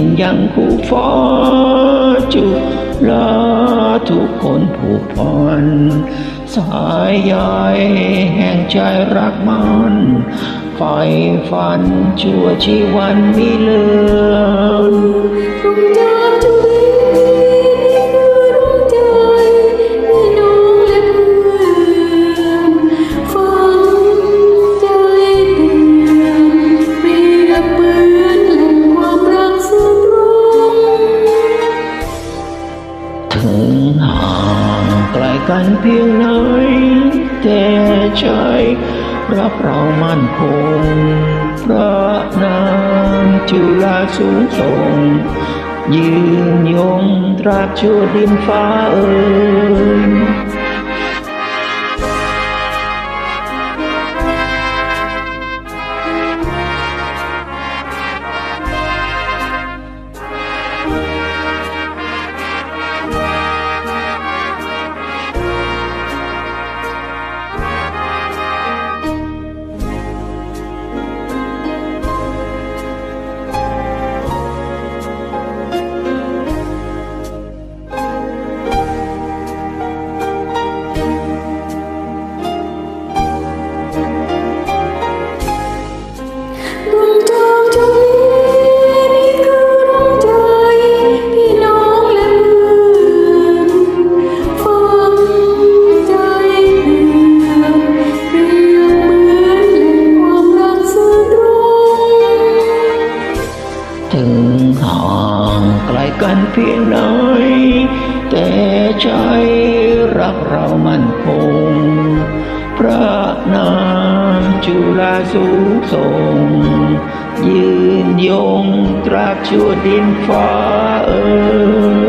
นยังคู่ฟ้าจุลาทุกคนผูกพันสายใยแห่งใจรักมันไฟฝันชั่วชีวันมิเลือน ห่างไกลกันเพียงไหนแต่ใจรักเรามั่นคง พระนามจุฬาสูงส่ง ยืนยงตราบชั่วดินฟ้าเอ่ย ห่างไกลกันเพียงน้อย แต่ใจรักเรามั่นคง พระนามจุฬาสูงส่ง ยืนยงตราบชั่วดินฟ้าเอ่ย